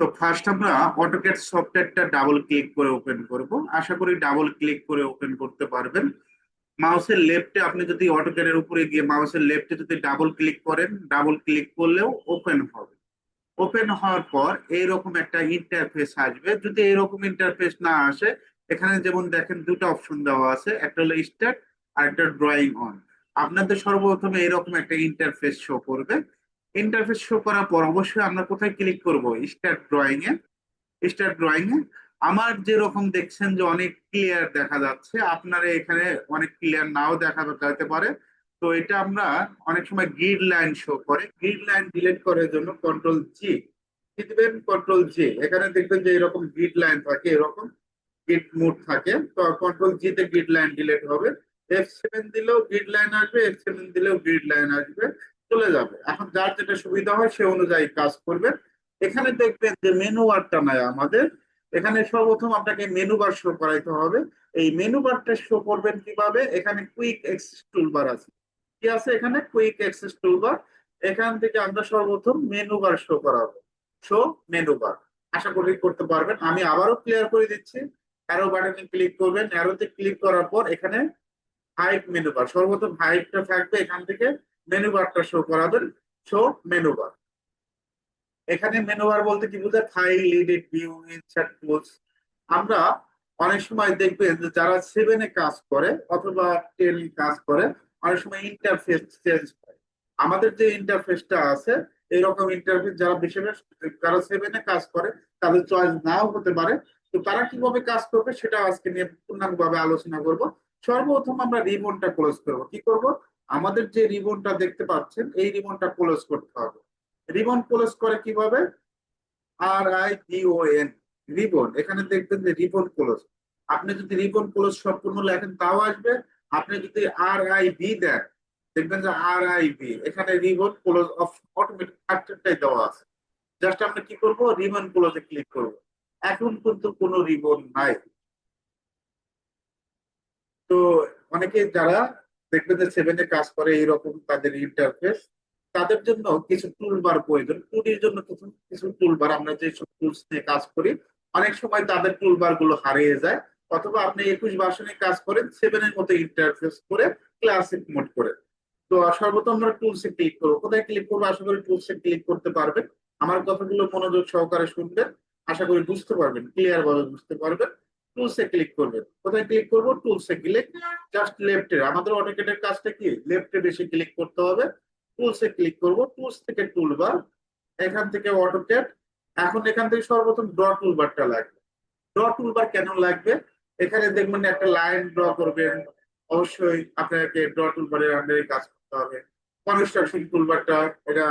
তো ফার্স্ট আমরা অটোক্যাড সফটওয়্যারটা ডাবল ক্লিক করে ওপেন করব। আশা করি ডাবল ক্লিক করে ওপেন করতে পারবেন। মাউসের লেফটে আপনি যদি অটোক্যাডের উপরে গিয়ে মাউসের লেফটে যদি ডাবল ক্লিক করেন ডাবল ক্লিক করলেও ওপেন হবে। ওপেন হওয়ার পর এইরকম একটা ইন্টারফেস আসবে। যদি এরকম ইন্টারফেস না আসে, এখানে যেমন দেখেন দুটো অপশন দেওয়া আছে, একটা হলো স্টার্ট আর একটা ড্রয়িং অন আপনাদের সর্বপ্রথমে এরকম একটা ইন্টারফেস শো করবে। ইন্টারফেস শো করার পর অবশ্যই আমরা কোথায় ক্লিক করব? স্টার্ট ড্রয়িং এ। স্টার্ট ড্রয়িং এ। আমার যেরকম দেখছেন যে অনেক ক্লিয়ার দেখা যাচ্ছে। আপনারা এখানে অনেক ক্লিয়ার নাও দেখা যেতে পারে। তো এটা আমরা অনেক সময় গ্রিড লাইন শো করে। গ্রিড লাইন ডিলিট করার জন্য কন্ট্রোল জি দিবেন? কন্ট্রোল জি এখানে দেখবেন যে এরকম গ্রিড লাইন থাকে, এরকম গ্রিড মোড থাকে। তো কন্ট্রোল জি তে গ্রিড লাইন ডিলিট হবে। এফ সেভেন দিলেও গ্রিড লাইন আসবে এফ সেভেন দিলেও গ্রিড লাইন আসবে। চলে যাবে। এখন যার যেটা সুবিধা হয় সে অনুযায়ী কাজ করবেন এখানে দেখবেন যে মেনু বারটা নাই আমাদের। এখানে সর্বপ্রথম আপনাকে মেনু বার শো করাইতে হবে। এই মেনু বারটা শো করবেন কীভাবে? এখানে কুইক এক্সেস টুলবার আছে। কি আছে এখানে? কুইক অ্যাক্সেস টুলবার এখান থেকে আমরা সর্বপ্রথম মেনু বার শো করাবো। শো মেনু বার আশা করি করতে পারবেন। আমি আবারও ক্লিয়ার করে দিচ্ছি। অ্যারো বাটনে ক্লিক করবেন। অ্যারোতে ক্লিক করার পর এখানে হাইট মেনু বার সর্বপ্রথম হাইটটা থাকবে এখান থেকে। মেনু বারটা শো করাবেন শো মেনু বার এখানে মেনু বার বলতে কি বোঝায়? File edit view insert tools আমরা অনেক সময় দেখবেন যে যারা সেভেনে কাজ করে অথবা টেন কাজ করে, অনেক সময় ইন্টারফেস চেঞ্জ হয়। আমাদের যে ইন্টারফেসটা আছে, এরকম ইন্টারফেস যারা বিশেষ যারা সেভেনে কাজ করে, তাদের চয়েস নাও হতে পারে। তো তারা কীভাবে কাজ করবে, সেটা আজকে নিয়ে পূর্ণাঙ্গভাবে আলোচনা করব। সর্বপ্রথম আমরা রিবনটা ক্লোজ করব। কি করব? আমাদের যে রিবনটা দেখতে পাচ্ছেন, এই রিবনটা ক্লোজ করতে হবে। রিবন ক্লোজ করে কীভাবে? R I O N ribbon. এখানে দেখবেন যে রিবন ক্লোজ আপনি যদি রিবন ক্লোজ সম্পূর্ণ লেখেন, তাও আসবে। আপনি যদি আর আই বি দেন, দেখবেন যে আর আই বি এখানে রিবন ক্লোজ অটোমেটিক ফাংশনটাই দেওয়া আছে। জাস্ট আমরা কি করব? রিবন ক্লোজে ক্লিক করব। এখন কিন্তু কোনো রিবন নাই। তো অনেকে যারা দেখবেন যে সেভেনে কাজ করে, এইরকম তাদের ইন্টারফেস তাদের জন্য কিছু টুলবার প্রয়োজন টুডির জন্য কিছু কিছু টুলবার আমরা যে সব টুলস নিয়ে কাজ করি, অনেক সময় তাদের টুলবারগুলো হারিয়ে যায়। অথবা আপনি একুশ ভার্সনে কাজ করেন সেভেনের মতো ইন্টারফেস করে ক্লাসিক মোড করে। তো সর্বপ্রথম আমরা টুলসে ক্লিক করব। কোথায় ক্লিক করব? আশা করি টুলসে ক্লিক করতে পারবেন। আমার কথাগুলো মনোযোগ সহকারে শুনবেন। আশা করি বুঝতে পারবেন ক্লিয়ার ভাবে বুঝতে পারবেন। টুলসে ক্লিক করবেন। কোথায় ক্লিক করব? টুলসে ক্লিক জাস্ট লেফটে আমাদের অটোকেটের কাজটা কি? লেফটে বেশি ক্লিক করতে হবে। টুলসে ক্লিক করব। টুলস থেকে টুলবার এখান থেকে অটোকেট এখন এখান থেকে সর্বপ্রথম ড্র টুলবারটা লাগবে। ড্র টুলবার কেন লাগবে? এখানে দেখবেন একটা লাইন ড্র করবেন। অবশ্যই আপনাকে ড্র টুলবারের আন্ডারে কাজ করতে হবে। কনস্ট্রাকশন টুলবারটা এটা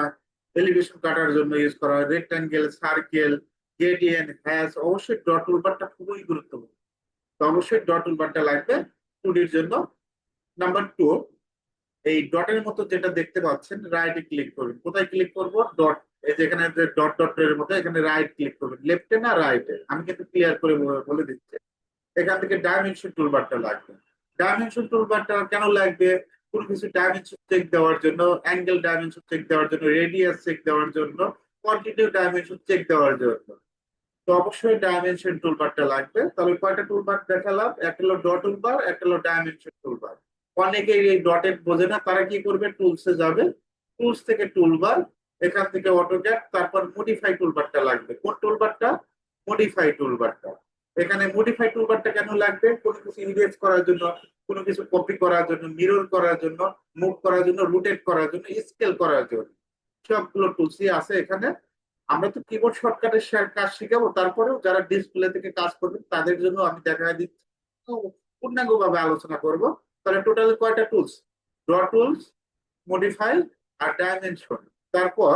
এলিভেশন কাটার জন্য ইউজ করা হয়। রেক্টাঙ্গেল সার্কেল গ্রেডিয়েন্ট হ্যাজ অবশ্যই ড্র টুলবারটা খুবই গুরুত্বপূর্ণ। তো অবশ্যই ড্র টুলবারটা লাগবে টুডির জন্য নাম্বার টু এই ডটের মতো যেটা দেখতে পাচ্ছেন রাইটে ক্লিক করবেন কোথায় ক্লিক করব? ডট এই যে এখানে যে ডট ডট এর মতো, এখানে রাইট ক্লিক করবেন লেফটে না রাইটে আমি কিন্তু ক্লিয়ার করে বলে দিচ্ছি। এখান থেকে ডাইমেনশন টুলবারটা লাগবে। ডাইমেনশন টুলবারটা কেন লাগবে? কোনো কিছু ডাইমেনশন চেক দেওয়ার জন্য অ্যাঙ্গেল ডাইমেনশন চেক দেওয়ার জন্য রেডিয়াস চেক দেওয়ার জন্য কোয়ান্টিটিভ ডাইমেনশন চেক দেওয়ার জন্য। তো অবশ্যই ডাইমেনশন টুলবারটা লাগবে। তাহলে কয়টা টুলবার দেখালাম? একটা হলো ডট টুলবার একটা হলো ডাইমেনশন টুলবার অনেকে এই ডটেড বোঝে না, তারা কি করবে? টুলসে যাবে। টুলস থেকে টুলবার এখান থেকে অটোক্যাড তারপর মডিফাই টুলবারটা লাগবে। কোন টুলবারটা মডিফাই টুলবারটা এখানে মডিফাই টুলবারটা কেন লাগবে? কোনো কিছু ইরেজ করার জন্য, কোনো কিছু কপি করার জন্য মিরর করার জন্য মুভ করার জন্য রুটেট করার জন্য স্কেল করার জন্য। সবগুলো টুলসই আছে এখানে। আমরা তো কিবোর্ড শর্টকাটের কাজ শিখাবো, তারপরেও যারা ডিসপ্লে থেকে কাজ করবেন তাদের জন্য আমি দেখা দিচ্ছি পূর্ণাঙ্গ ভাবে আলোচনা করব। তাহলে টোটাল কয়টা টুলস ড্র টুলস মডিফাই আর ডাইমেনশন তারপর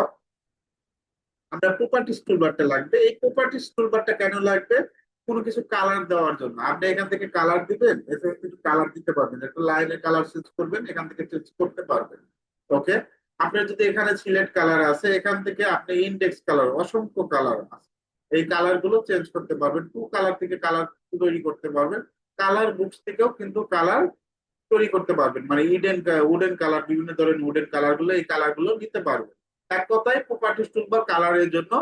আমরা প্রপার্টিস টুলবারটা লাগবে। এই প্রপার্টিস টুলবারটা কেন লাগবে? কোনো কিছু কালার দেওয়ার জন্য। আপনি এখান থেকে কালার দিবেন এখানে কিছু কালার দিতে পারবেন। একটা লাইনে কালার চেঞ্জ করবেন, এখান থেকে চেঞ্জ করতে পারবেন। ওকে আপনার যদি এখানে সিলেট কালার আছে, এখান থেকে আপনি ইন্ডেক্স কালার অসংখ্য কালার আছে। এই কালারগুলো চেঞ্জ করতে পারবেন। টু কালার থেকে কালার তৈরি করতে পারবেন। কালার বুকস থেকেও কিন্তু কালার তৈরি করতে পারবেন। মানে ইডেন উডেন কালার বিভিন্ন ধরনের উডেন কালারগুলো এই কালারগুলো নিতে পারবেন। এক কথায় প্রপার্টিস টুলবার কালারের জন্য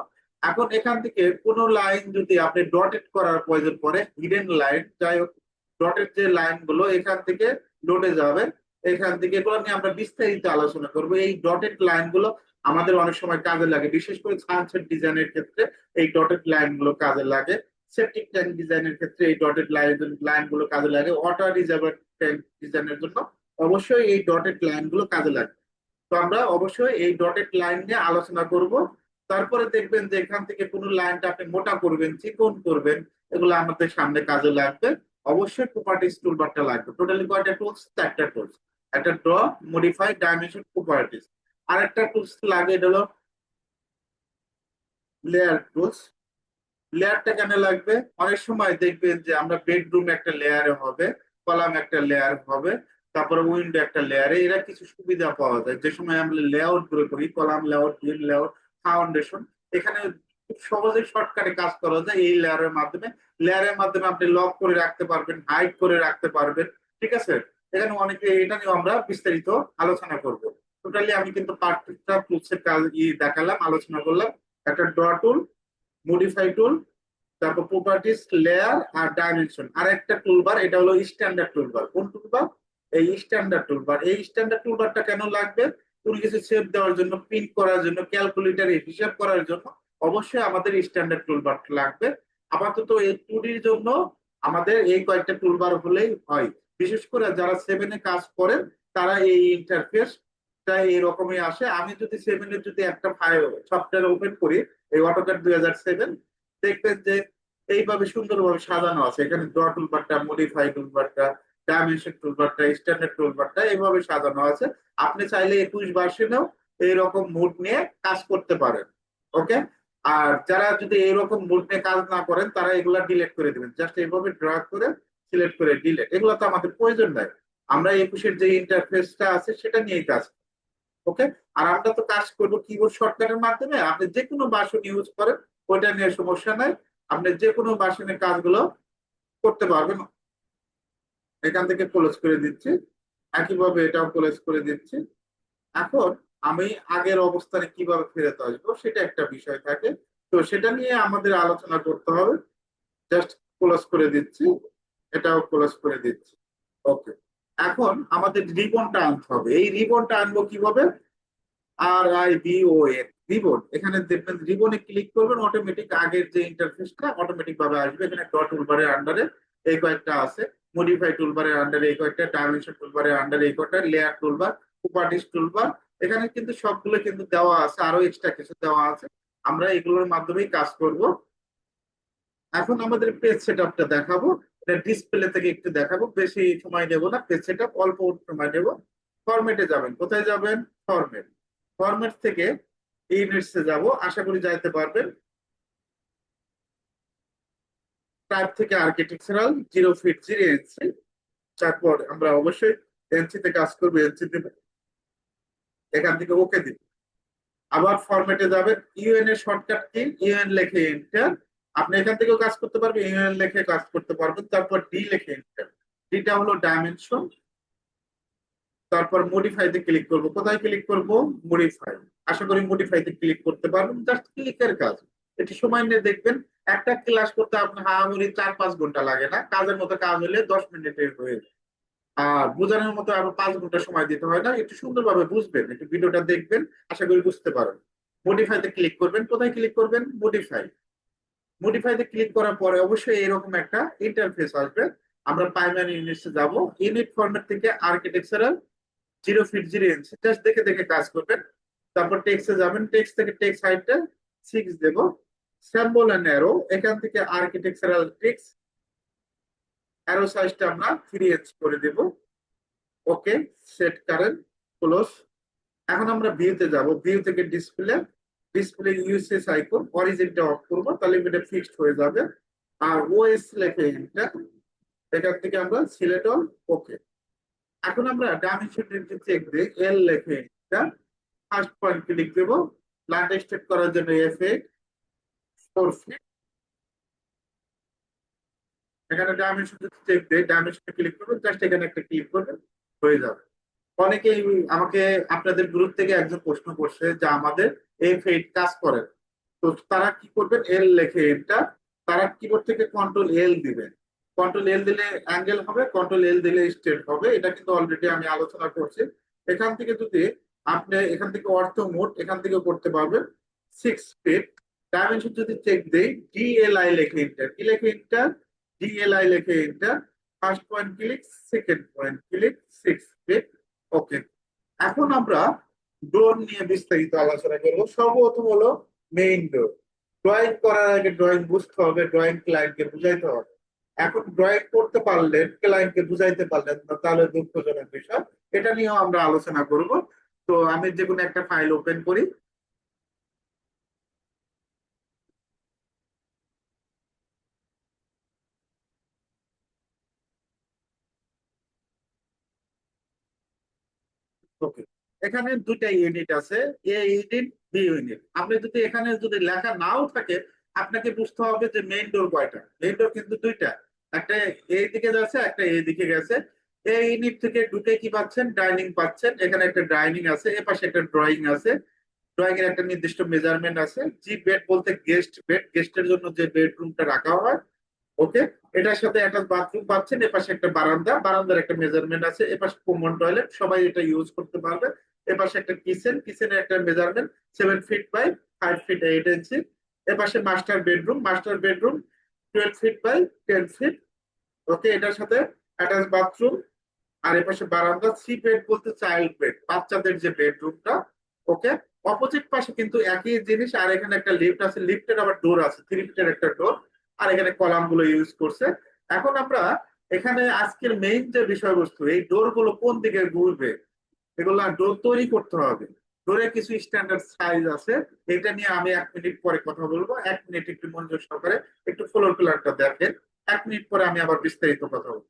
এখন এখান থেকে কোনো লাইন যদি আপনি ডটেড করার প্রয়োজন পড়ে হিডেন লাইন যাই হোক ডটেড যে লাইনগুলো এখান থেকে লোডে যাবে এখান থেকে এগুলো নিয়ে আমরা বিস্তারিত আলোচনা করব। এই ডটেড লাইনগুলো আমাদের অনেক সময় কাজে লাগে, বিশেষ করে সানসেট ডিজাইনের ক্ষেত্রে এই ডটেড লাইনগুলো কাজে লাগে। সেপটিক ট্যাঙ্ক ডিজাইনের ক্ষেত্রে এই ডটেড লাইন লাইনগুলো কাজে লাগে। ওয়াটার রিজার্ভার ট্যাঙ্ক ডিজাইনের জন্য অবশ্যই এই ডটেড লাইনগুলো কাজে লাগে। তো আমরা অবশ্যই এই ডটেড লাইন নিয়ে আলোচনা করব। তারপরে দেখবেন যে এখান থেকে কোনো লাইনটা আপনি মোটা করবেন, চিকন করবেন, এগুলো আমাদের সামনে কাজে লাগবে। অবশ্যই প্রপার্টিস টুলবারটা লাগবে। টোটালি কয়টা টুলস চারটা টুলস একটা ড্র মডিফাই ডাইমেনশন প্রপার্টিস আর একটা টুলস লাগে, এটা হলো লেয়ার টুলস লেয়ারটা কেন লাগবে? অনেক সময় দেখবেন যে আমরা বেডরুম একটা লেয়ারে হবে কলাম একটা লেয়ার হবে, তারপরে উইন্ডো একটা লেয়ারে এরা কিছু সুবিধা পাওয়া যায়। যে সময় আমরা লেআউট করে করি কলাম লেআউট লেআউট ফাউন্ডেশন এখানে খুব সহজে শর্টকাটে কাজ করা যায় এই লেয়ারের মাধ্যমে। লেয়ারের মাধ্যমে আপনি লক করে রাখতে পারবেন হাইড করে রাখতে পারবেন, ঠিক আছে? এখানে অনেকে এটা নিয়ে আমরা বিস্তারিত আলোচনা করব। টোটালি আমি কিন্তু পার্টটা টুলসের কাজ দেখালাম, আলোচনা করলাম। একটা ড্র টুল মডিফাই টুল তারপর প্রপার্টিস লেয়ার আর ডাইমেনশন আর একটা টুলবার এটা হলো স্ট্যান্ডার্ড টুলবার কোন টুলবার এই স্ট্যান্ডার্ড টুলবার এই স্ট্যান্ডার্ড টুলবারটা কেন লাগবে? কোনো কিছু সেভ দেওয়ার জন্য প্রিন্ট করার জন্য ক্যালকুলেটারে হিসাব করার জন্য অবশ্যই আমাদের স্ট্যান্ডার্ড টুলবার লাগবে। আপাতত এই টুডির জন্য আমাদের এই কয়েকটা টুলবার হলেই হয়। বিশেষ করে যারা সেভেনে কাজ করেন, তারা এই ইন্টারফেস এইরকমই আসে। আমি যদি সেভেনের যদি একটা ফাইল সফটওয়্যার ওপেন করি, এই অটোক্যাড দুই হাজার সেভেন দেখবেন যে এইভাবে সুন্দরভাবে সাজানো আছে। এখানে ড্র টুলবারটা মডিফাই টুলবারটা ডাইমেনশন টুলবারটা স্ট্যান্ডার্ড টুলবারটা এইভাবে সাজানো আছে। আপনি চাইলে একুশ ভার্সনেও এইরকম মুড নিয়ে কাজ করতে পারেন। ওকে আর যারা যদি এইরকম নিয়ে কাজ না করেন, তারা এগুলা ডিলেট করে দিবেন। জাস্ট এইভাবে ড্রা করে সিলেক্ট করে ডিলেট এগুলো তো আমাদের প্রয়োজন নাই। আমরা একুশের যে ইন্টারফেসটা আছে, সেটা নিয়েই কাজ ওকে আর আমরা তো কাজ করব কিবোর্ড শর্টকাটের মাধ্যমে। আপনি যে কোনো বাসন ইউজ করেন, ওইটা নিয়ে সমস্যা নাই। আপনি যে কোনো বাসনের কাজগুলো করতে পারবেন। এখান থেকে ক্লোজ করে দিচ্ছি। একইভাবে এটাও ক্লোজ করে দিচ্ছি। এখন আমি আগের অবস্থানে কীভাবে ফেরত আসব সেটা একটা বিষয় থাকে। তো সেটা নিয়ে আমাদের আলোচনা করতে হবে। জাস্ট ক্লোজ করে দিচ্ছি। এটাও ক্লোজ করে দিচ্ছি। ওকে এখন আমাদের রিবনটা আনতে হবে। এই রিবনটা আনব কীভাবে? R I B O N ribbon. এখানে দেখবেন রিবনে ক্লিক করবেন অটোমেটিক আগের যে ইন্টারফেসটা অটোমেটিক ভাবে আসবে। এখানে ডট টুলবারের আন্ডারে এই কয়েকটা আছে। মডিফাই টুলবারের আন্ডারে এই কয়েকটা ডাইমেনশন টুলবারের আন্ডারে এই কয়েকটা লেয়ার টুলবার প্রপার্টিস টুলবার এখানে কিন্তু সবগুলো কিন্তু দেওয়া আছে, আরও এক্সট্রা কিছু দেওয়া আছে। আমরা এগুলোর মাধ্যমেই কাজ করব। এখন আমাদের পেজ সেট আপটা দেখাবো ডিসপ্লে থেকে একটু দেখাবো। বেশি সময় নেব না। পেজ সেট আপ অল্প সময় নেব। ফরম্যাটে যাবেন। কোথায় যাবেন? ফরম্যাট ফরম্যাট থেকে ইউনিটসে যাব। আশা করি যাইতে পারবেন। টাইপ থেকে architectural zero feet zero inch তারপর আমরা অবশ্যই এনসিতে কাজ করব এনসি দেবে এখান থেকে ওকে দিব আবার ফরম্যাটে যাবে ইউএন এর শর্টকাট কি? ইউএন লেখে এন্টার আপনি এখান থেকেও কাজ করতে পারবেন ইউএন লেখে কাজ করতে পারবেন, তারপর ডি লেখে এন্টার ডিটা হলো ডাইমেনশন তারপর মডিফাইতে ক্লিক করব। কোথায় ক্লিক করব? মডিফাই আশা করি মডিফাইতে ক্লিক করতে পারবেন। জাস্ট ক্লিকের কাজ। এটি সময় নিয়ে দেখবেন। একটা ক্লাস করতে আপনার হাহামরি চার পাঁচ ঘণ্টা লাগে না। কাজের মতো কাজ হলে দশ মিনিটের হয়ে যায়। আর বোঝানোর মতো আরও পাঁচ ঘণ্টা সময় দিতে হয় না। একটু সুন্দরভাবে বুঝবেন, একটু ভিডিওটা দেখবেন, আশা করি বুঝতে পারেন মডিফাইতে ক্লিক করবেন। কোথায় ক্লিক করবেন? মডিফাই মডিফাইতে ক্লিক করার পরে অবশ্যই এরকম একটা ইন্টারফেস আসবে। আমরা প্রাইমারি ইউনিটসে যাব। ইউনিট ফরম্যাট থেকে architectural zero feet zero inch just দেখে দেখে কাজ করবেন। তারপর টেক্সটে যাবেন। টেক্সট থেকে টেক্সট হাইটটা সিক্স দেব। স্যাম্বল এন্ড অ্যারো এখান থেকে আর্কিটেকচারাল টেক্সট অ্যারো সাইজটা আমরা থ্রি ইঞ্চ করে দেব। ওকে সেট কারেন্ট ক্লোজ এখন আমরা ভিউতে যাব। ভিউ থেকে ডিসপ্লে ডিসপ্লে ইউএসএস আইকন অরিজিনটা অফ করব, তাহলে এটা ফিক্সড হয়ে যাবে। আর ওএস লেখে এটা এখান থেকে আমরা সিলেক্ট অল ওকে এখন আমরা ডাইমেনশন চেক দিই। এল লেখে এটা ফার্স্ট পয়েন্ট ক্লিক দেবো। লাইন এক্সটেট করার জন্য এফ এ ফোর ফিট এখানে ডাইমেনশন চেক দেয় ডাইমেনশন ক্লিক করবেন জাস্ট এখানে একটা ক্লিক করবেন, হয়ে যাবে। অনেকেই আমাকে আপনাদের গ্রুপ থেকে একজন প্রশ্ন করছে যে আমাদের এফ এইট কাজ করে তো তো তারা কি করবেন? এল লেখে এটা তারা কিবোর্ড থেকে কন্ট্রোল এল দিবেন। কন্ট্রোল এল দিলে অ্যাঙ্গেল হবে কন্ট্রোল এল দিলে স্টেট হবে। এটা কিন্তু অলরেডি আমি আলোচনা করছি। এখান থেকে যদি আপনি, এখান থেকে অর্থ মোট, এখান থেকে করতে পারবেন। সিক্স ফিট ডাইমেনশন যদি চেক দেই ডিএলআই লেখে ইন্টার কি লেখে ইন্টার ডিএলআই লেখে enter first point click second point click six feet okay এখন আমরা ডোর নিয়ে বিস্তারিত আলোচনা করব। সর্বপ্রথম হলো মেইন ডোর ড্রয়িং করার আগে ড্রয়িং বুঝতে হবে ড্রয়িং ক্লায়েন্টকে বুঝাইতে হবে। এখন ড্রয়িং করতে পারলেন ক্লায়েন্টকে বুঝাইতে পারলেন না, তাহলে দুঃখজনক বিষয়। এটা নিয়েও আমরা আলোচনা করব। তো আমি যে কোনো একটা ফাইল ওপেন করি। ওকে এখানে দুইটা ইউনিট আছে এ ইউনিট বি ইউনিট আপনি যদি এখানে যদি লেখা নাও থাকে, আপনাকে বুঝতে হবে যে মেইন ডোর কয়টা। মেইন ডোর কিন্তু দুইটা। একটা এই দিকে যাচ্ছে, একটা এই গেছে। এই ইউনিট থেকে ঢুকে কি পাচ্ছেন? ডাইনিং পাচ্ছেন। এখানে একটা ডাইনিং আছে, এ পাশে একটা ড্রয়িং আছে। ড্রয়িং এর একটা নির্দিষ্ট মেজারমেন্ট আছে। জি বেড বলতে গেস্ট বেড গেস্টের জন্য যে বেডরুমটা রাখা হয় ওকে এটার সাথে একটা বাথরুম পাচ্ছেন, এপাশে একটা বারান্দা, বারান্দার একটা মেজারমেন্ট আছে, এপাশে কমন টয়লেট সবাই এটা ইউজ করতে পারবে। এপাশে একটা কিচেন কিচেনের একটা measurement seven feet by five feet eight inch এপাশে master bedroom master bedroom twelve feet by ten feet okay এটার সাথে অ্যাটাচ বাথরুম আর এপাশে বারান্দা থ্রি বেড বলতে চাইল্ড বেড বাচ্চাদের যে বেডরুমটা ওকে অপোজিট পাশে কিন্তু একই জিনিস, আর এখানে একটা লিফট আছে লিফটের আবার ডোর আছে থ্রি ফিটের একটা ডোর আর এখানে কলামগুলো ইউজ করছে। এখন আমরা এখানে আজকের মেইন যে বিষয়বস্তু, এই ডোরগুলো কোন দিকে ঘুরবে? এগুলো ডোর তৈরি করতে হবে। ডোরে কিছু স্ট্যান্ডার্ড সাইজ আছে। এটা নিয়ে আমি এক মিনিট পরে কথা বলব। এক মিনিট একটু মনোযোগ সহকারে একটু ফ্লোর প্ল্যানটা দেখেন। এক মিনিট পরে আমি আবার বিস্তারিত কথা বলব।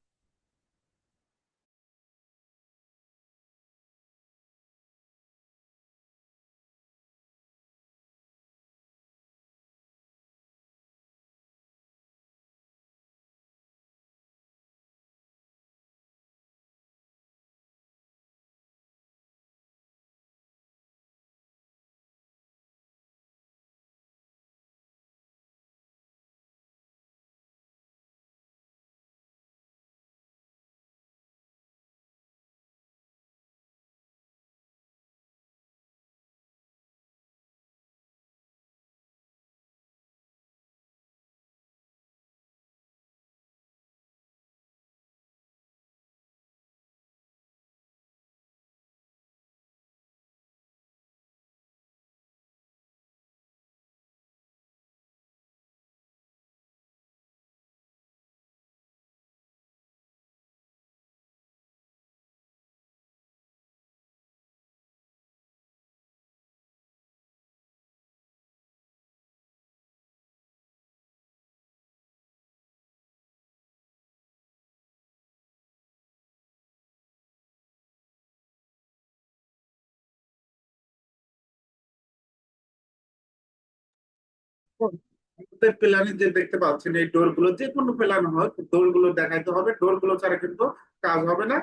প্ল্যানে যে দেখতে পাচ্ছেন, এই ডোরগুলো যে কোনো প্ল্যান হয় ডোরগুলো দেখাইতে হবে। ডোরগুলো ছাড়া কিন্তু কাজ হবে না।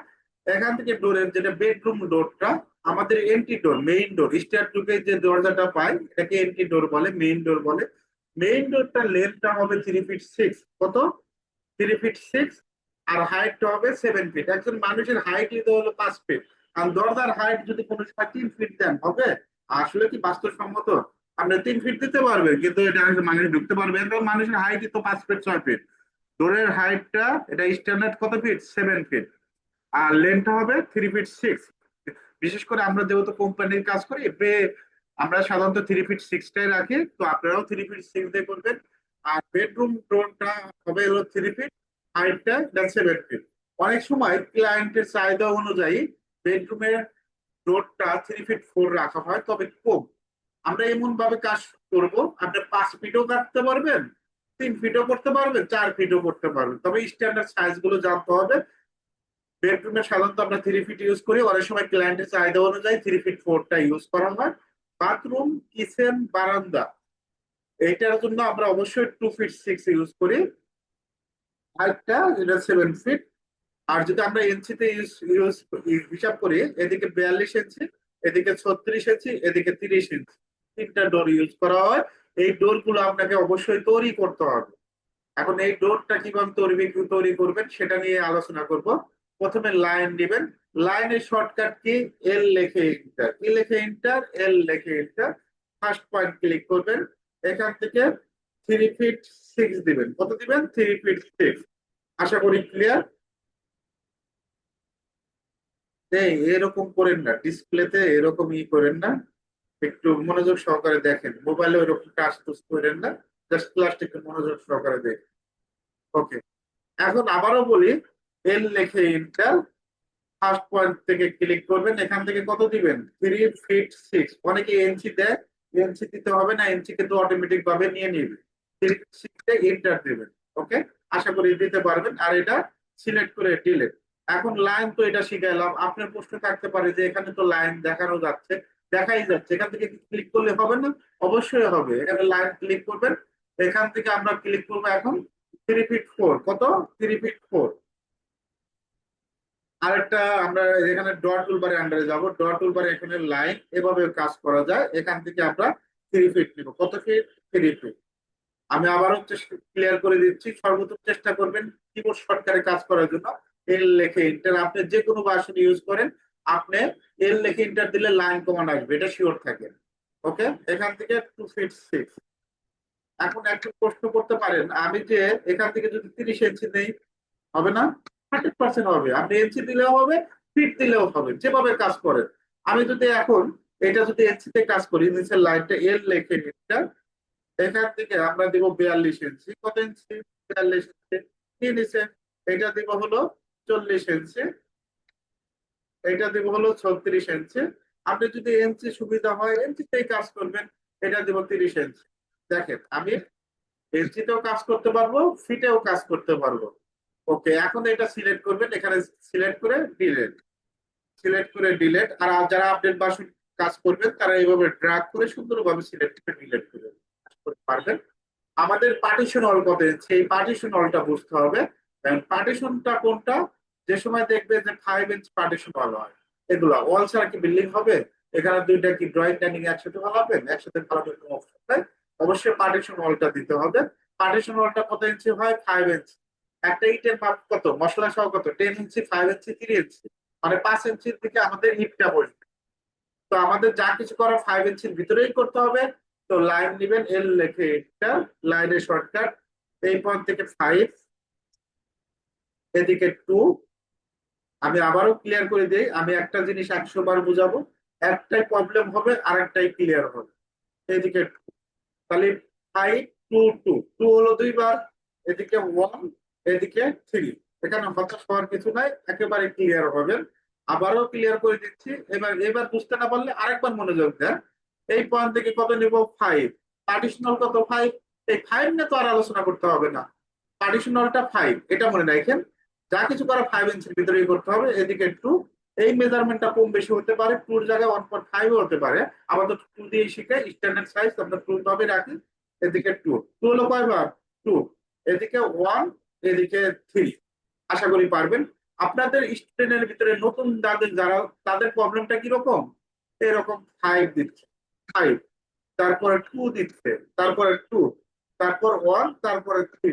এখান থেকে ডোরের যেটা বেডরুম ডোরটা, আমাদের entry door main door stair ঢুকে যে দরজাটা পাই এটাকে এন্ট্রি ডোর বলে মেইন ডোর বলে। মেইন ডোরটা লেন্থটা হবে থ্রি ফিট সিক্স কত? থ্রি ফিট সিক্স আর হাইটটা হবে সেভেন ফিট একজন মানুষের হাইট নিতে হলো পাঁচ ফিট আর দরজার হাইট যদি কোনো সময় তিন ফিট দেন, হবে? আসলে কি বাস্তবসম্মত? আপনি তিন ফিট দিতে পারবেন, কিন্তু এটা মানুষ ঢুকতে পারবে। মানুষের হাইট তো পাঁচ ফিট ছয় ফিট ডোরের হাইটটা এটা স্ট্যান্ডার্ড কত ফিট সেভেন ফিট আর লেন্থটা হবে থ্রি ফিট সিক্স বিশেষ করে আমরা যেহেতু কোম্পানির কাজ করি আমরা সাধারণত থ্রি ফিট সিক্সটাই রাখি। তো আপনারাও থ্রি ফিট সিক্স দিয়ে করবেন। আর বেডরুম ডোরটা হবে হলো থ্রি ফিট হাইটটা সেভেন ফিট অনেক সময় ক্লায়েন্টের চাহিদা অনুযায়ী বেডরুমের ডোরটা থ্রি ফিট ফোর রাখা হয়, তবে কম। আমরা এমন ভাবে কাজ করব, আপনি পাঁচ ফিটও কাটতে পারবেন, তিন ফিটও করতে পারবেন, চার ফিটও করতে পারবেন। তবে স্ট্যান্ডার্ড সাইজগুলো জানতে হবে। বেডরুমে সাধারণত আমরা থ্রি ফিট ইউজ করি, অনেক সময় ক্লায়েন্টের চাহিদা অনুযায়ী থ্রি ফিট ফোরটা ইউজ করা হয়। বাথরুম কিচেন বারান্দা, এইটার জন্য আমরা অবশ্যই টু ফিট সিক্স ইউজ করি। আরেকটা এটা সেভেন ফিট আর যদি আমরা ইঞ্চিতে ইউজ হিসাব করি, এদিকে বিয়াল্লিশ ইঞ্চি এদিকে ছত্রিশ ইঞ্চি এদিকে তিরিশ ইঞ্চি তিনটা ডোর ইউজ করা হয়। এই ডোরগুলো আপনাকে অবশ্যই তৈরি করতে হবে। এখন এই ডোরটা কীভাবে তৈরি তৈরি করবেন সেটা নিয়ে আলোচনা করব। প্রথমে লাইন দিবেন লাইনের শর্টকাট কি? এল লেখে এন্টার কি লেখে এন্টার এল লেখে এন্টার ফার্স্ট পয়েন্ট ক্লিক করবেন। এখান থেকে থ্রি ফিট সিক্স দিবেন। কত দিবেন? থ্রি ফিট সিক্স আশা করি ক্লিয়ার এরকম করেন না। ডিসপ্লেতে এরকম ই করেন না। একটু মনোযোগ সহকারে দেখেন। মোবাইলে ওরকম টাচ টুচ করেন না জাস্ট ক্লাসটা একটু মনোযোগ সহকারে দেখেন। ওকে এখন আবারও বলি এল লেখে ইন্টার ফার্স্ট পয়েন্ট থেকে ক্লিক করবেন, এখান থেকে কত দিবেন? থ্রি ফিট সিক্স অনেকে এনসি দেয় এনসি দিতে হবে না এনসি কিন্তু অটোমেটিক ভাবে নিয়ে নিবে। থ্রি ইন্টার দিবেন ওকে আশা করি দিতে পারবেন, আর এটা সিলেক্ট করে ডিলেট এখন লাইন তো এটা শিখাইলাম, আপনার প্রশ্ন থাকতে পারে যে এখানে তো লাইন দেখানো যাচ্ছে দেখাই যাচ্ছে। এখান থেকে ক্লিক করলে হবে না, অবশ্যই হবে। এখানে লাইন ক্লিক করবেন। এখান থেকে আমরা ক্লিক করব এখন থ্রি ফিট ফোর কত? থ্রি ফিট ফোর আরেকটা আমরা এখানে ডট টুলবারে আন্ডারে যাব। ডট টুলবারে এখানে লাইন এভাবে কাজ করা যায়। এখান থেকে আমরা থ্রি ফিট নিব। কত ফিট থ্রি ফিট আমি আবারও ক্লিয়ার করে দিচ্ছি। সর্বোত্তম চেষ্টা করবেন কিবোর্ড শর্টকারে কাজ করার জন্য। এর লেখে ইন্টার আপনি যে কোনো ভার্সন ইউজ করেন আপনি এল লেখে ইন্টার দিলে লাইন কমান্ড আসবে, এটা শিওর থাকে। ওকে এখান থেকে টু ফিট সিক্স এখন একটা প্রশ্ন করতে পারেন, আমি যে এখান থেকে যদি তিরিশ ইঞ্চি নেই, হবে না? হান্ড্রেড পার্সেন্ট হবে। আপনি ইঞ্চি দিলেও হবে ফিট দিলেও হবে, যেভাবে কাজ করেন আমি যদি এখন এটা যদি ইঞ্চিতে কাজ করি, নিচের লাইনটা এল লেখে ইন্টার এখান থেকে আমরা দিব বিয়াল্লিশ ইঞ্চি কত ইঞ্চি বিয়াল্লিশ ইঞ্চি নিচে এটা দিব হলো চল্লিশ ইঞ্চি এটা দিব হলো ছত্রিশ ইঞ্চি আপনি যদি ইঞ্চি সুবিধা হয় ইঞ্চিতেই কাজ করবেন, এটা দিব তিরিশ ইঞ্চি দেখেন, আমি ইঞ্চিতেও কাজ করতে পারব ফিটেও কাজ করতে পারব। ওকে, এখন এটা সিলেক্ট করবেন, এখানে সিলেক্ট করে ডিলেট সিলেক্ট করে ডিলেট আর যারা আপডেট বাসন কাজ করবেন, তারা এইভাবে ড্রাগ করে সুন্দরভাবে সিলেক্ট করে ডিলেট করে পারবেন। আমাদের পার্টিশন অল কত সেই পার্টিশন অলটা বুঝতে হবে। পার্টিশনটা কোনটা? যে সময় দেখবে যে ফাইভ ইঞ্চ পার্টিশন ওয়াল হয়, এগুলা ওয়াল ছাড়া কি বিল্ডিং হবে? এখানে দুইটা কি ড্রয়িং ডাইনিং একসাথে ভালো ফলাবেন একসাথে ফলাবেন কোনো অপশন নাই। অবশ্যই পার্টিশন ওয়ালটা দিতে হবে। পার্টিশন ওয়ালটা কত ইঞ্চি হয়? ফাইভ ইঞ্চি একটা ইটের মাপ কত? মশলা সহ কত? Ten inch five inch three inch মানে পাঁচ ইঞ্চির দিকে আমাদের ইটটা বসবে। তো আমাদের যা কিছু করা ফাইভ ইঞ্চির ভিতরেই করতে হবে। তো লাইন নিবেন এল লেখে এটা লাইনের শর্টকাট এই পয়েন্ট থেকে ফাইভ এদিকে টু আমি আবারও ক্লিয়ার করে দিই, আমি একটা জিনিস একশো বার বুঝাবো, একটাই প্রবলেম হবে আর একটাই ক্লিয়ার হবে। এদিকে তাহলে ফাইভ টু টু টু হলো দুইবার, এদিকে ওয়ান এদিকে থ্রি এখানে হতাশ হওয়ার কিছু নাই, একেবারে ক্লিয়ার হবেন আবারও ক্লিয়ার করে দিচ্ছি, এবার এবার বুঝতে না পারলে আরেকবার মনোযোগ দেন। এই পয়েন্ট থেকে কত নিব? ফাইভ পার্টিশনাল কত? ফাইভ এই ফাইভ নিয়ে তো আর আলোচনা করতে হবে না। পার্টিশনালটা ফাইভ এটা মনে রাখেন। যা কিছু করা ফাইভ ইঞ্চির ভিতরেই করতে হবে, এদিকে টু এই মেজারমেন্টটা কম বেশি হতে পারে টুর জায়গায় ওয়ান পয়েন্ট ফাইভ হতে পারে। আমাদের টু দিয়ে শিখে স্ট্যান্ডার্ড সাইজ আমরা টু ভাবে রাখি, এদিকে টু টু হলো কয়বার? টু এদিকে ওয়ান এদিকে থ্রি আশা করি পারবেন। আপনাদের স্টুডেন্টের ভিতরে নতুন যাদের যারা, তাদের প্রবলেমটা কীরকম? এরকম ফাইভ দিচ্ছে। ফাইভ তারপরে টু দিচ্ছে। তারপরে টু তারপর ওয়ান তারপরে থ্রি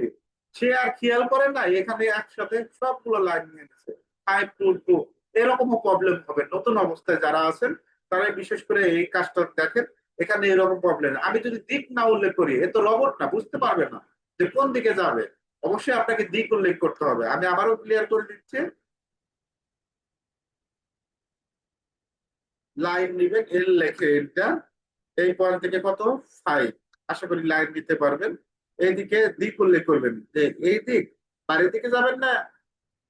সে আর খেয়াল করে না এখানে একসাথে সবগুলো লাইন নিয়ে ফাইভ টু টু এরকমও প্রবলেম হবে। নতুন অবস্থায় যারা আছেন, তারা বিশেষ করে এই কাজটা দেখেন, এখানে এরকম প্রবলেম আমি যদি দিক না উল্লেখ করি, এ তো রবট না, বুঝতে পারবে না যে কোন দিকে যাবে। অবশ্যই আপনাকে দিক উল্লেখ করতে হবে। আমি আবারও ক্লিয়ার করে দিচ্ছি। লাইন নিবেন এল লেখে এটা, এই পয়েন্ট থেকে কত? ফাইভ আশা করি লাইন দিতে পারবেন। এইদিকে দিক উল্লেখ করবেন যে এই দিক বাড়ির দিকে যাবেন না,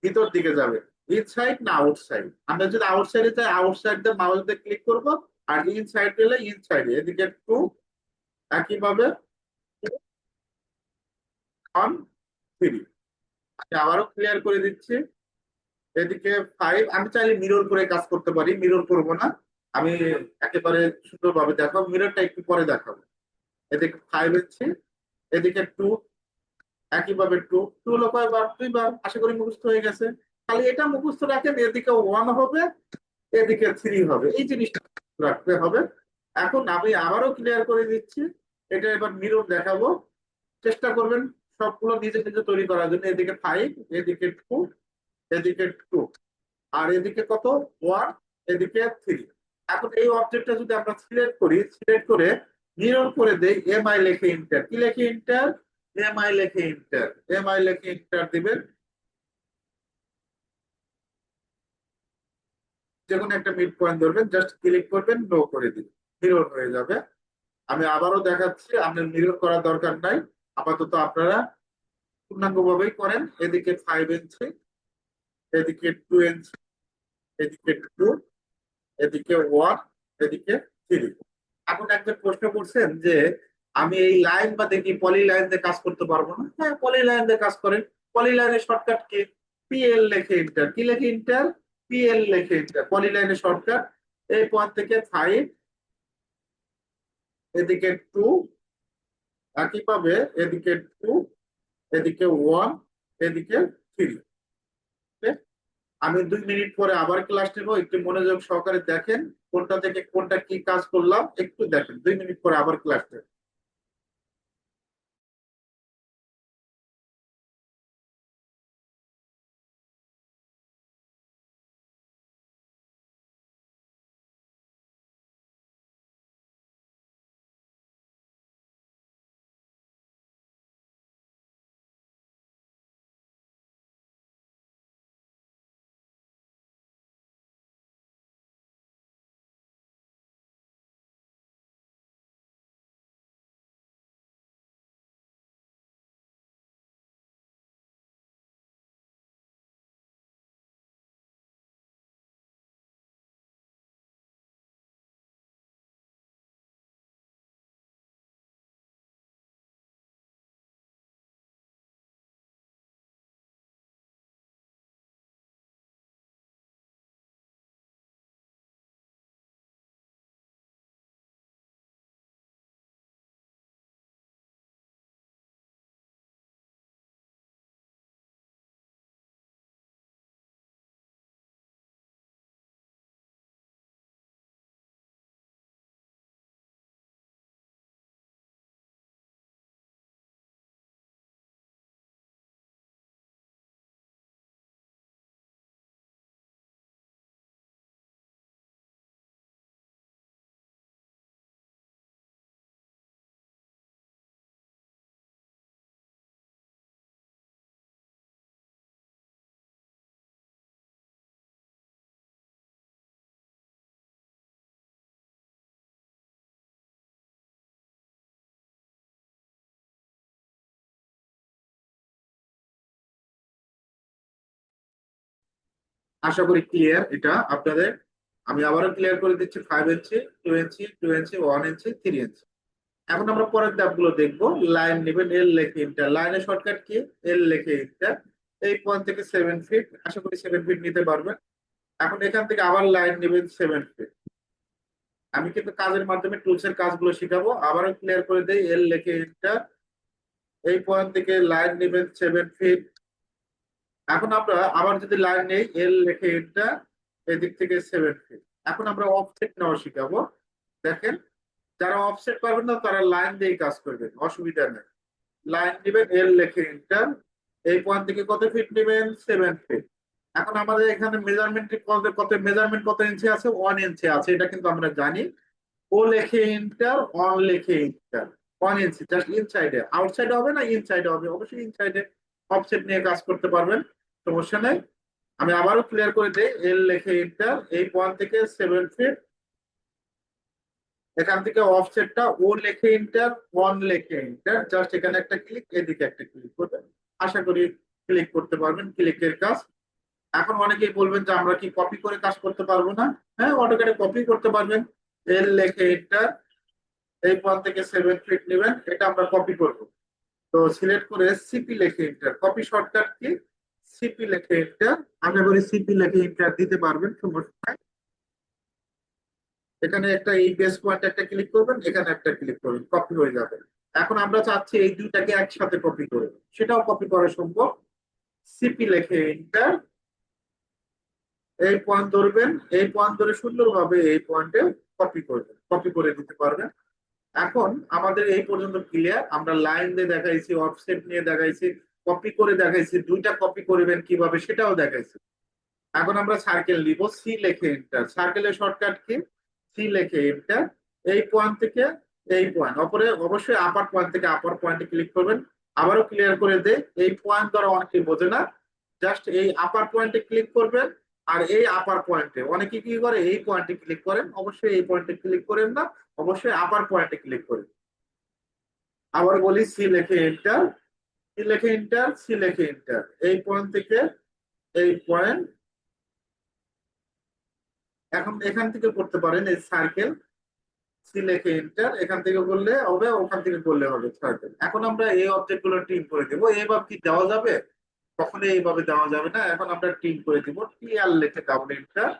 ভিতর দিকে যাবেন। ইনসাইড না আউটসাইড আমরা যদি আউটসাইডে যাই আউটসাইড দিয়ে মাউস দিয়ে ক্লিক করব আর ইনসাইড গেলে ইনসাইড এদিকে টু একইভাবে ওয়ান থ্রি আমি আবারও ক্লিয়ার করে দিচ্ছি। এদিকে ফাইভ আমি চাইলে মিরর করে কাজ করতে পারি মিরর করব না। আমি একেবারে সুন্দরভাবে দেখাবো মিররটা একটু পরে দেখাবো। এদিকে ফাইভ ইঞ্চি এদিকে টু একইভাবে টু টু হলো কয়বার? দুইবার। আশা করি মুখস্থ হয়ে গেছে। খালি এটা মুখস্থ রাখেন, এদিকে ওয়ান হবে, এদিকে থ্রি হবে। এই জিনিসটা রাখতে হবে। এখন আমি আবারও ক্লিয়ার করে দিচ্ছি। এটা এবার মিরর দেখাবো। চেষ্টা করবেন সবগুলো নিজে নিজে তৈরি করার জন্য। এদিকে ফাইভ এদিকে টু এদিকে টু আর এদিকে কত? ওয়ান এদিকে থ্রি এখন এই অবজেক্টটা যদি আমরা সিলেক্ট করি সিলেক্ট করে মিরর করে দেই এম আই লেখে ইন্টার কি লেখে ইন্টার এম আই লেখে ইন্টার এম আই লেখে ইন্টার দিবেন। যে কোনো একটা মিড পয়েন্ট ধরবেন জাস্ট ক্লিক করবেন নো করে দিবেন। মিরর হয়ে যাবে। আমি আবারও দেখাচ্ছি, আপনার মিরর করার দরকার নাই। আপাতত আপনারা পূর্ণাঙ্গ ভাবেই করেন। এদিকে ফাইভ ইঞ্চি এদিকে টু ইঞ্চি এদিকে টু এদিকে ওয়ান এদিকে থ্রি এখন একজন প্রশ্ন করছেন যে আমি এই লাইন বা দেখি পলি লাইন দিয়ে কাজ করতে পারব না? হ্যাঁ পলি লাইন দিয়ে কাজ করেন। পলি লাইনের শর্টকাট কি? পিএল লেখে ইন্টার কি লেখে ইন্টার পিএল লেখে ইন্টার পলি লাইনের শর্টকাট এই পয়েন্ট থেকে ফাইভ এদিকে টু একইভাবে এদিকে টু এদিকে ওয়ান এদিকে থ্রি আমি দুই মিনিট পরে আবার ক্লাস নেব। একটু মনোযোগ সহকারে দেখেন। কোনটা থেকে কোনটা কি কাজ করলাম একটু দেখেন। দুই মিনিট পরে আবার ক্লাস নেব আশা করি ক্লিয়ার এটা আপনাদের, আমি আবারও ক্লিয়ার করে দিচ্ছি five inch two inch two inch one inch three inch এখন আমরা পরের ধাপগুলো দেখব লাইন নেবেন এল লেখে ইন্টার লাইনের শর্টকাট কি? এল লেখে ইন্টার এই পয়েন্ট থেকে সেভেন ফিট আশা করি সেভেন ফিট নিতে পারবেন। এখন এখান থেকে আবার লাইন নেবেন সেভেন ফিট আমি কিন্তু কাজের মাধ্যমে টুলস এর কাজগুলো শিখাবো। আবারও ক্লিয়ার করে দেই এল লেখে ইন্টার এই পয়েন্ট থেকে লাইন নেবেন সেভেন ফিট এখন আমরা আবার যদি লাইন নেই এল লেখে এটা এদিক থেকে সেভেন ফিট এখন আমরা অফসেট নেওয়া শিখাবো। দেখেন, যারা অফসেট পারবেন না, তারা লাইন দিয়ে কাজ করবেন, অসুবিধা নেই। লাইন নেবেন এল লেখে ইন্টার এই পয়েন্ট থেকে কত ফিট নেবেন? সেভেন ফিট এখন আমাদের এখানে মেজারমেন্ট কত মেজারমেন্ট কত ইঞ্চি আছে? ওয়ান ইঞ্চি আছে, এটা কিন্তু আমরা জানি। ও লেখে ইন্টার অন লেখে ইন্টার ওয়ান ইঞ্চি জাস্ট ইনসাইডে আউটসাইডে হবে না ইনসাইডে হবে? অবশ্যই ইনসাইডে অফসেট নিয়ে কাজ করতে পারবেন। সমস্যা নেই। আমি আবারও ক্লিয়ার করে দিই এল লেখে ইন্টার এই পয়েন্ট থেকে সেভেন ফিট এখান থেকে অফসেটটা ও লেখে ইন্টার ওয়ান লেখে ইন্টার জাস্ট এখানে একটা ক্লিক এদিকে একটা ক্লিক করবেন আশা করি ক্লিক করতে পারবেন ক্লিকের কাজ। এখন অনেকেই বলবেন যে আমরা কি কপি করে কাজ করতে পারব না? হ্যাঁ অটোক্যাডে কপি করতে পারবেন। এল লেখে ইন্টার এই পয়েন্ট থেকে সেভেন ফিট নেবেন, এটা আমরা কপি করব। তো সিলেক্ট করে সিপি লেখে ইন্টার কপি শর্টকাট কি? সিপি লেখে ইন্টার আশা করি সিপি লেখে ইন্টার দিতে পারবেন, সমস্যা এখানে একটা এই বেস পয়েন্ট একটা ক্লিক করবেন, এখানে একটা ক্লিক করবেন কপি হয়ে যাবে। এখন আমরা চাচ্ছি এই দুইটাকে একসাথে কপি করব সেটাও কপি করা সম্ভব। সিপি লেখে ইন্টার এই পয়েন্ট ধরবেন, এই পয়েন্ট ধরে সুন্দরভাবে এই পয়েন্টে কপি করবেন কপি করে দিতে পারবেন। এখন আমাদের এই পর্যন্ত ক্লিয়ার আমরা লাইন দিয়ে দেখাইছি অফসেট নিয়ে দেখাইছি। কপি করে দেখাইছি, দুইটা কপি করবেন কীভাবে সেটাও দেখাইছি। এখন আমরা সার্কেল নিব সি লেখে এন্টার সার্কেলের শর্টকাট কি? সি লেখে এন্টার এই পয়েন্ট থেকে এই পয়েন্ট অপরে অবশ্যই আপার পয়েন্ট থেকে আপার পয়েন্টে ক্লিক করবেন। আবারও ক্লিয়ার করে দে, এই পয়েন্ট দ্বারা অনেকে বোঝে না। জাস্ট এই আপার পয়েন্টে ক্লিক করবেন আর এই আপার পয়েন্টে অনেকে কি করে? এই পয়েন্টে ক্লিক করেন। অবশ্যই এই পয়েন্টে ক্লিক করেন না। অবশ্যই আপার পয়েন্টে ক্লিক করেন। আবার বলি সি লেখে এন্টার সি লেখে এন্টার সি লেখে এন্টার এই পয়েন্ট থেকে এই পয়েন্ট এখন এখান থেকে করতে পারেন এই সার্কেল সি লেখে এন্টার এখান থেকে করলে হবে, ওখান থেকে করলে হবে সার্কেল এখন আমরা এই অবজেক্টগুলো টিম করে দেবো। এইভাবে কি দেওয়া যাবে? কখনো এইভাবে দেওয়া যাবে না। এখন আমরা টিম করে দিব। টি আর লেখে ডাবল এন্টার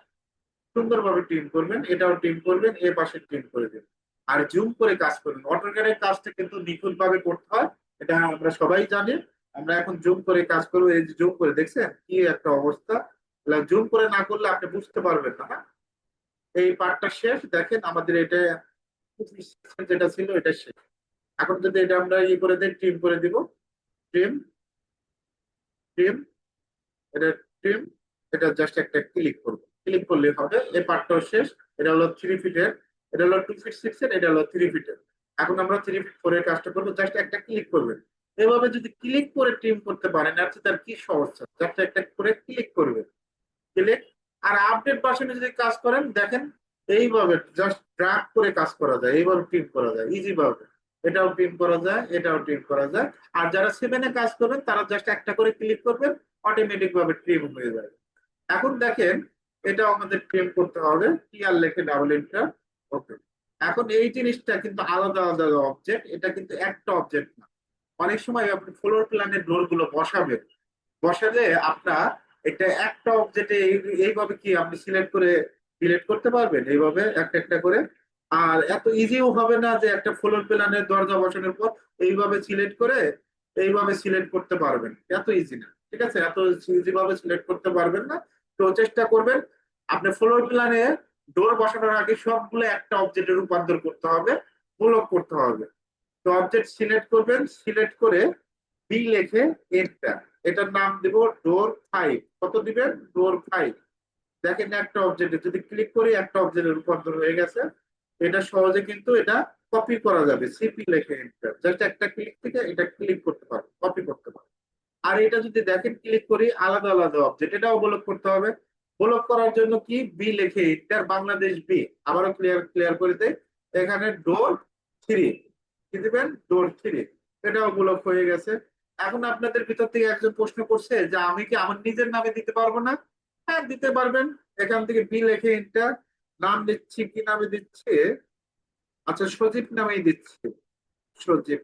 সুন্দরভাবে টিম করবেন। এটাও টিম করবেন। এ পাশে টিম করে দেবেন। আর জুম করে কাজ করবেন অটোক্যাডের কাজটা কিন্তু নিখুঁত ভাবে করতে হয়। এটা আমরা সবাই জানি। আমরা এখন জুম করে কাজ করব। এই যে জুম করে দেখছেন? কি একটা অবস্থা? জুম করে না করলে আপনি বুঝতে পারবেন না হ্যাঁ? এই পার্টটা শেষ। দেখেন আমাদের এটা যেটা ছিল, এটা শেষ। এখন যদি এটা আমরা ইয়ে করে দিই ট্রিম করে দিব। ট্রিম ট্রিম এটা ট্রিম এটা জাস্ট একটা ক্লিক করব। ক্লিক করলে হবে। এই পার্টটাও শেষ। এটা হলো থ্রি ফিটের এটা হলো টু ফিট সিক্স এটা হলো থ্রি ফিটের এখন আমরা থ্রি ফিট ফোর এর কাজটা করব জাস্ট একটা ক্লিক করবেন। এভাবে যদি ক্লিক করে ট্রিম করতে পারেন, আর তার কি সমস্যা জাস্ট একটা করে ক্লিক করবেন। ক্লিক আর আপডেট ভার্সনে যদি কাজ করেন, দেখেন, এইভাবে জাস্ট ড্রাগ করে কাজ করা যায়, এইভাবে ট্রিম করা যায় ইজি ভাবে এটাও ট্রিম করা যায়, এটাও ট্রিম করা যায়। আর যারা সেভেনে কাজ করবেন তারা জাস্ট একটা করে ক্লিক করবেন অটোমেটিক ভাবে ট্রিম হয়ে যাবে। এখন দেখেন এটা আমাদের ট্রিম করতে হবে কি আর লেখে ডাবল এন্টার ওকে এখন এই জিনিসটা কিন্তু আলাদা আলাদা অবজেক্ট এটা কিন্তু একটা অবজেক্ট না। অনেক সময় আপনি ফ্লোর প্ল্যানের ডোরগুলো বসাবেন। বসালে আপনার এটা একটা অবজেক্টে এইভাবে কি আপনি সিলেক্ট করে ডিলেট করতে পারবেন? এইভাবে একটা একটা করে। আর এত ইজিও হবে না যে একটা ফ্লোর প্ল্যানের দরজা বসানোর পর এইভাবে সিলেক্ট করে এইভাবে সিলেক্ট করতে পারবেন। এত ইজি না, ঠিক আছে? এত ইজি ভাবে সিলেক্ট করতে পারবেন না। তো চেষ্টা করবেন, আপনি ফ্লোর প্ল্যানে ডোর বসানোর আগে সবগুলো একটা অবজেক্টে রূপান্তর করতে হবে ব্লক করতে হবে। তো অবজেক্ট সিলেক্ট করবেন সিলেক্ট করে বি লেখে এন্টার এটার নাম দিব ডোর ফাইভ কত দিবেন? ডোর ফাইভ দেখেন একটা অবজেক্টে যদি ক্লিক করি, একটা অবজেক্টে রূপান্তর হয়ে গেছে। এটা সহজে কিন্তু এটা কপি করা যাবে। সিপি লেখে এন্টার জাস্ট একটা ক্লিক থেকে এটা ক্লিক করতে পারবে কপি করতে পারবে আর এটা যদি দেখেন ক্লিক করি, আলাদা আলাদা অবজেক্ট এটাও ব্লক করতে হবে। ব্লক করার জন্য কি? বি লেখে এন্টার বাংলাদেশ বি আবারও ক্লিয়ার ক্লিয়ার করে দেয় এখানে ডোর থ্রি কি দিবেন? ডোর থ্রি এটাও ব্লক হয়ে গেছে। এখন আপনাদের ভিতর থেকে একজন প্রশ্ন করছে যে আমি কি আমার নিজের নামে দিতে পারব না? হ্যাঁ দিতে পারবেন। এখান থেকে বি লেখে এন্টার নাম দিচ্ছি, কি নামে দিচ্ছে? আচ্ছা সজীব নামেই দিচ্ছি। সজীব।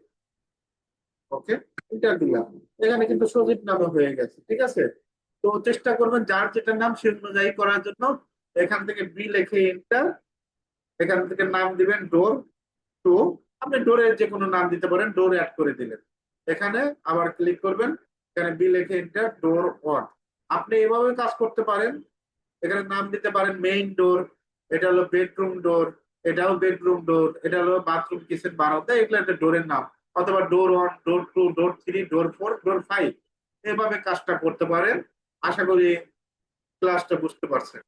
ওকে এটা দিলাম। এখানে কিন্তু সজীব নামে হয়ে গেছে। ঠিক আছে? তো চেষ্টা করবেন যার যেটা নাম সে অনুযায়ী করার জন্য। এখান থেকে বি লেখে এন্টার এখান থেকে নাম দিবেন ডোর টু আপনি ডোরের যে কোনো নাম দিতে পারেন ডোর অ্যাড করে দিলেন। এখানে আবার ক্লিক করবেন, এখানে বি লেখে এন্টার ডোর ওয়ান আপনি এভাবে কাজ করতে পারেন। এখানে নাম দিতে পারেন মেইন ডোর এটা হলো বেডরুম ডোর এটাও বেডরুম ডোর এটা হলো বাথরুম কিচেন বারান্দা এগুলো একটা ডোরের নাম। অথবা door one door two door three door four door five এভাবে কাজটা করতে পারেন। আশা করি ক্লাসটা বুঝতে পারছেন।